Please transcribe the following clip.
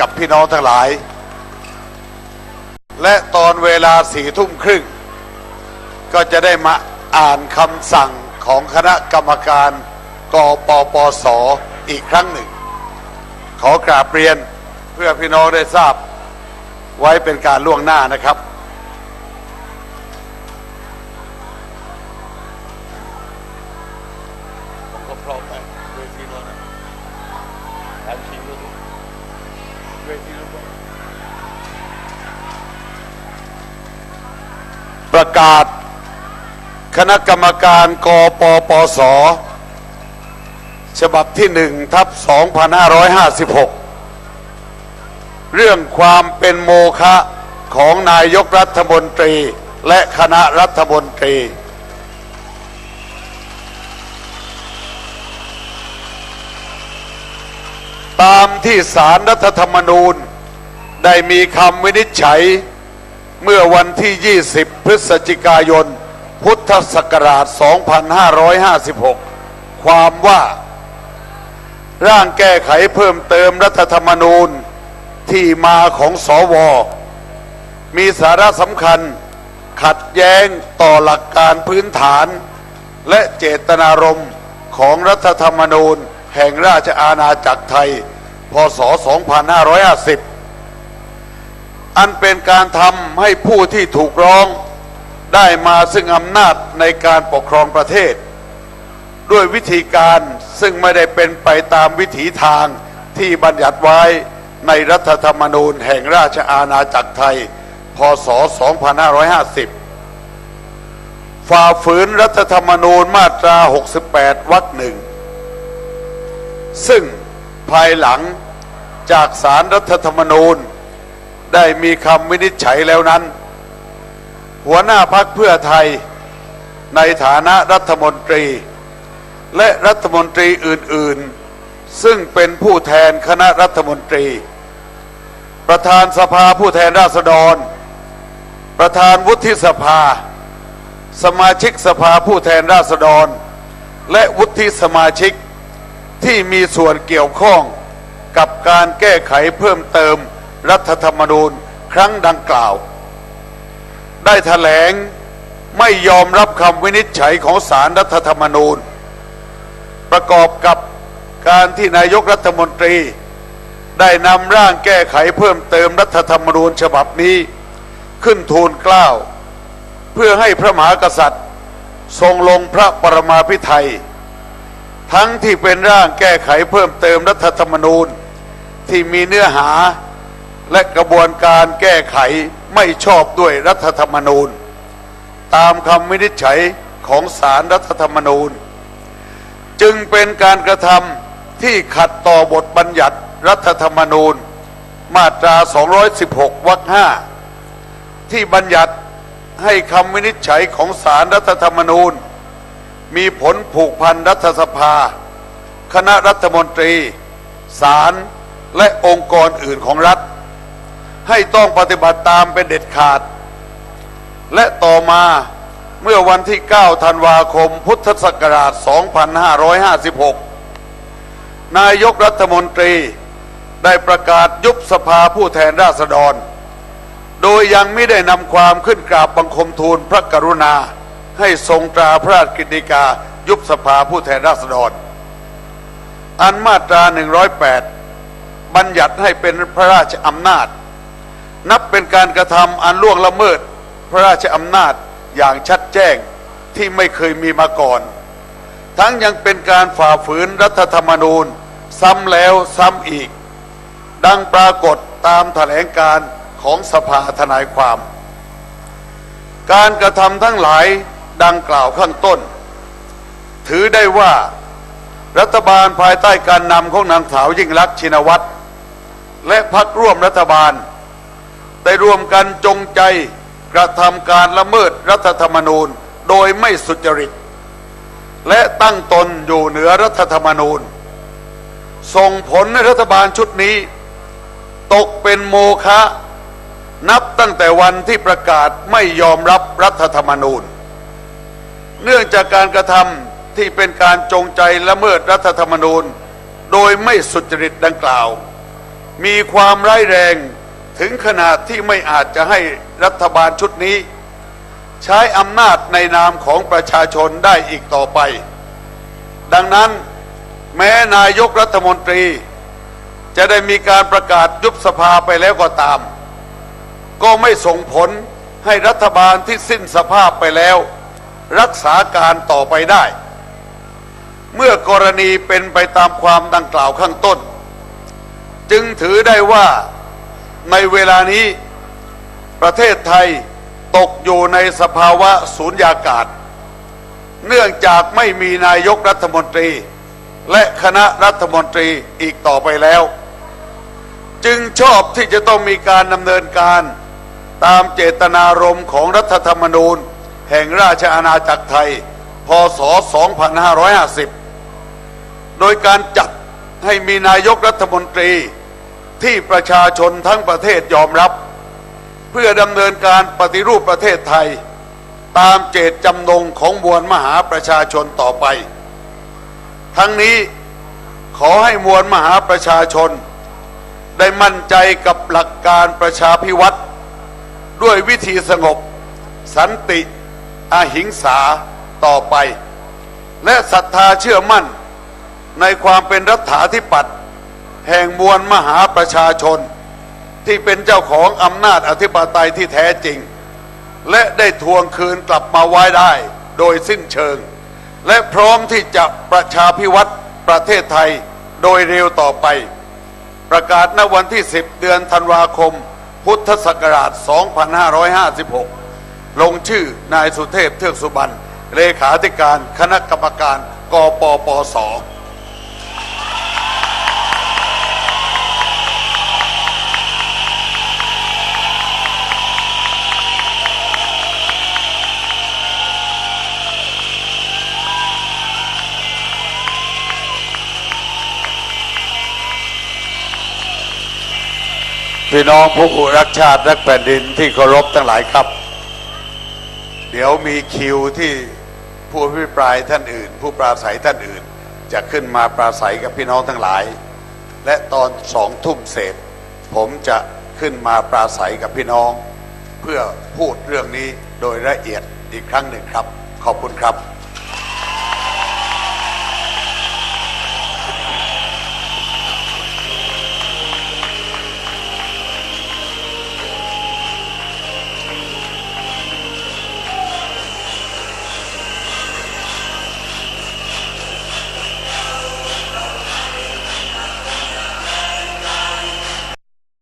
กับพี่น้องทั้งหลาย และตอนเวลาสี่ทุ่มครึ่ง ก็จะได้มาอ่านคำสั่งของคณะกรรมการกปปสอีกครั้งหนึ่ง ขอกราบเรียนเพื่อพี่น้องได้ทราบไว้เป็นการล่วงหน้านะครับ ผมก็พร้อมไปเวทีโน้นนะแทนทีมลูก เวทีประกาศคณะกรรมการกปปส ฉบับที่หนึ่งทับ 2556 เรื่องความเป็นโมฆะของนายกรัฐมนตรีและคณะรัฐมนตรี ตาม ที่สารรัฐธรรมนูญ ได้มีคำวินิจฉัย เมื่อวันที่ 20 พฤศจิกายน พุทธศักราช 2556 ความว่า ร่างแก้ไขเพิ่มเติมรัฐธรรมนูญที่มาของสวมีสาระสำคัญขัดแย้งต่อหลักการพื้นฐาน และเจตนารมณ์ของรัฐธรรมนูญแห่งราชอาณาจักรไทย พศ 2550 อันเป็นการทำให้ผู้ที่ถูกร้องได้มาซึ่งอำนาจในการปกครองประเทศ ด้วยวิธีการซึ่งไม่ได้เป็นไปตามวิถีทางที่บัญญัติไว้ในรัฐธรรมนูญแห่งราชอาณาจักรไทย พศ 2550 ฝ่าฝืนรัฐธรรมนูญมาตรา 68 วรรคหนึ่ง ซึ่ง ภายหลังจากสารรัฐธรรมนูญ ได้มีคำวินิจฉัยแล้วนั้น หัวหน้าพักเพื่อไทยในฐานะรัฐมนตรี และรัฐมนตรีอื่น ๆ ซึ่งเป็นผู้แทนคณะรัฐมนตรี ประธานสภาผู้แทนราษฎร ประธานวุฒิสภา สมาชิกสภาผู้แทนราษฎร และวุฒิสมาชิก ที่มีส่วนเกี่ยวข้องกับการแก้ไขเพิ่มเติมรัฐธรรมนูญครั้งดังกล่าว ได้แถลงไม่ยอมรับคำวินิจฉัยของสารรัฐธรรมนูญ ประกอบกับการที่นายกรัฐมนตรี ได้นำร่างแก้ไขเพิ่มเติมรัฐธรรมนูญฉบับนี้ ขึ้นทูลเกล้า เพื่อให้พระมหากษัตริย์ ทรงลงพระปรมาภิไธย ทั้งที่เป็นร่างแก้ไขเพิ่มเติมรัฐธรรมนูญ ที่มีเนื้อหาและกระบวนการแก้ไขไม่ชอบด้วยรัฐธรรมนูญ ตามคำวินิจฉัยของสารรัฐธรรมนูญ จึงเป็นการกระทำที่ขัดต่อบทบัญญัติรัฐธรรมนูญ มาตรา 216 วรรค 5 ที่บัญญัติให้คำวินิจฉัยของสารรัฐธรรมนูญ มีผลผูกพันรัฐสภา คณะรัฐมนตรี ศาลและองค์กรอื่นของรัฐ ให้ต้องปฏิบัติตามเป็นเด็ดขาด และต่อมาเมื่อวันที่ 9 ธันวาคม พุทธศักราช 2556 นายกรัฐมนตรีได้ประกาศยุบสภาผู้แทนราษฎร โดยยังไม่ได้นำความขึ้นกราบบังคมทูลพระกรุณา ให้ทรงตราพระราชกฤษฎีกายุบสภาผู้แทนราษฎร อันมาตรา 108 บัญญัติให้เป็นพระราชอำนาจ นับเป็นการกระทำอันล่วงละเมิดพระราชอำนาจอย่างชัดแจ้งที่ไม่เคยมีมาก่อน ทั้งยังเป็นการฝ่าฝืนรัฐธรรมนูญ ซ้ำแล้วซ้ำอีก ดังปรากฏตามแถลงการของสภาทนายความ การกระทำทั้งหลาย ดังกล่าวข้างต้น ถือได้ว่ารัฐบาลภายใต้การนำของนางสาวยิ่งลักชินวัตร และพักร่วมรัฐบาล ได้ร่วมกันจงใจกระทำการละเมิดรัฐธรรมนูญโดยไม่สุจริต และตั้งตนอยู่เหนือรัฐธรรมนูญ ส่งผลให้รัฐบาลชุดนี้ ตกเป็นโมฆะนับตั้งแต่วันที่ประกาศไม่ยอมรับรัฐธรรมนูญ เนื่องจากการกระทำที่เป็นการจงใจละเมิดรัฐธรรมนูญ โดยไม่สุจริตดังกล่าว มีความร้ายแรงถึงขนาดที่ไม่อาจจะให้รัฐบาลชุดนี้ ใช้อำนาจในนามของประชาชนได้อีกต่อไป ดังนั้นแม้นายกรัฐมนตรี จะได้มีการประกาศยุบสภาไปแล้วก็ตาม ก็ไม่ส่งผลให้รัฐบาลที่สิ้นสภาพไปแล้ว รักษาการต่อไปได้ เมื่อกรณีเป็นไปตามความดังกล่าวข้างต้น จึงถือได้ว่าในเวลานี้ประเทศไทยตกอยู่ในสภาวะสูญยากาศ เนื่องจากไม่มีนายกรัฐมนตรี และคณะรัฐมนตรีอีกต่อไปแล้ว จึงชอบที่จะต้องมีการดำเนินการตามเจตนารมณ์ของรัฐธรรมนูญ แห่งราชอาณาจักรไทย พศ 2550 โดยการจัดให้มีนายกรัฐมนตรีที่ประชาชนทั้งประเทศยอมรับ เพื่อดำเนินการปฏิรูปประเทศไทย ตามเจตจำนงของมวลมหาประชาชนต่อไป ทั้งนี้ขอให้มวลมหาประชาชน ได้มั่นใจกับหลักการประชาพิวัตรด้วยวิธีสงบ สันติ อหิงสาต่อไป และศรัทธาเชื่อมั่น ในความเป็นรัฐาธิปัตย์แห่งมวลมหาประชาชน ที่เป็นเจ้าของอำนาจอธิปไตยที่แท้จริง และได้ทวงคืนกลับมาไว้ได้โดยสิ้นเชิง และพร้อมที่จะประชาพิวัตรประเทศไทยโดยเร็วต่อไป ประกาศณวันที่ 10 เดือนธันวาคม พุทธศักราช 2556 ลงชื่อนายสุเทพเทือกสุบรรณเลขาธิการคณะกรรมการกปปสพี่น้องผู้รักชาติรักแผ่นดินที่เคารพทั้งหลายครับ เดี๋ยวมีคิวที่ผู้อภิปรายท่านอื่น ผู้ปราศัยท่านอื่น จะขึ้นมาปราศัยกับพี่น้องทั้งหลาย และตอนสองทุ่มเศษ ผมจะขึ้นมาปราศัยกับพี่น้อง เพื่อพูดเรื่องนี้โดยละเอียดอีกครั้งหนึ่งครับ ขอบคุณครับ